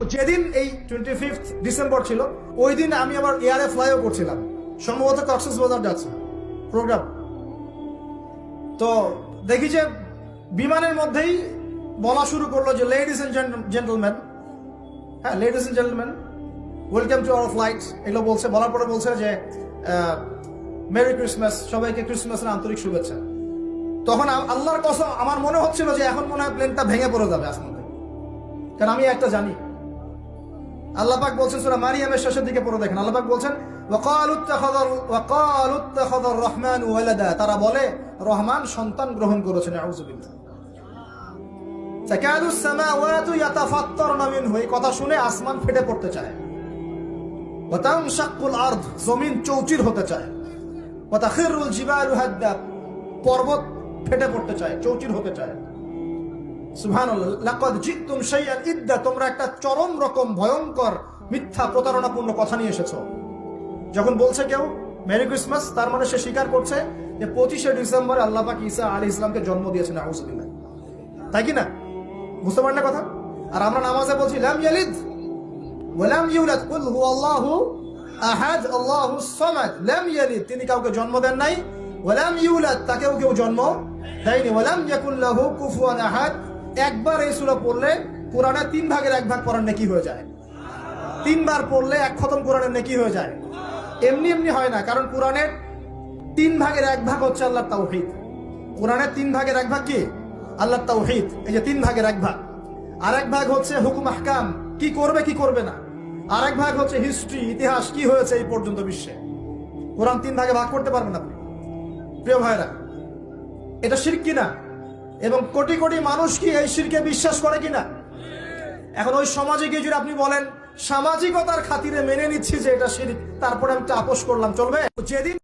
যেদিন এই twenty fifth December ছিল, ওই দিন আমি আবার এয়ারে ফ্লাইও করছিলাম। সম্ভবত কক্সেস বাজার যাচ্ছে। প্রোগ্রাম তো দেখি যে বিমানের মধ্যেই বলা শুরু করল যে লেডিস এন্ড জেন্টলম্যান হ্যাঁ ladies and gentleman welcome to our flight এগুলো বলছে, বলার পরে বলছে যে মেরি ক্রিসমাস সবাইকে ক্রিসমাসের আন্তরিক শুভেচ্ছা। তখন আল্লাহর কসম, আমার মনে হচ্ছিল যে এখন মনে হয় প্লেনটা ভেঙে পড়ে যাবে থেকে কারণ আমি একটা জানি। আল্লাহ পাক বলছেন সূরা মারিয়ামের শেষের দিকে পড়ে দেখেন। আল্লাহ পাক বলছেন রহমান তারা বলে, রহমান সন্তান গ্রহণ করেছেন কথা শুনে আসমান ফেটে পড়তে চায়। জমিন চৌচির হতে চায়। পর্বত ফেটে পড়তে চায়, চৌচির হতে চায়। তোমরা একটা চরম রকম ভয়ঙ্কর মিথ্যা প্রতারণাপূর্ণ কথা নিয়ে যখন বলছে কেউ, মেরি ক্রিসমাস, তার মানে সে স্বীকার করছে যে পঁচিশে ডিসেম্বর আলী ইসলামকে জন্ম দিয়েছেন তাই কি না? বুঝতে কথা? আর আমরা নামাজে বলছি ইয়ালিদ ইয়ালিদ। তিনি কাউকে জন্ম দেন নাই। তাকেও কেউ জন্ম দেয়নি। লাহু আহাদ একবার এই সূরা পড়লে কোরআনের তিন ভাগের এক ভাগ পড়ার নেকি হয়ে যায়। তিনবার পড়লে এক খতম কোরআনের নেকি হয়ে যায়। এমনি এমনি হয় না, কারণ কোরআনের তিন ভাগের এক ভাগ হচ্ছে আল্লাহ তাওহিদ। কোরআনের তিন ভাগের এক ভাগ কি? আল্লাহ তাওহিদ, এই যে তিন ভাগের এক ভাগ। আর এক ভাগ হচ্ছে হুকুম আহকাম, কি করবে কি করবে না। আর এক ভাগ হচ্ছে হিস্ট্রি ইতিহাস, কি হয়েছে এই পর্যন্ত বিশ্বে। কোরআন তিন ভাগে ভাগ করতে পারবেন আপনি। প্রিয় ভাইরা এটা শির কিনা এবং কোটি কোটি মানুষ কি এই শিরকে বিশ্বাস করে কিনা? এখন ওই সমাজে গিয়ে যদি আপনি বলেন, সামাজিকতার খাতিরে মেনে নিচ্ছি যে এটা শির তারপরে আমি আপোষ করলাম, চলবে? যেদিন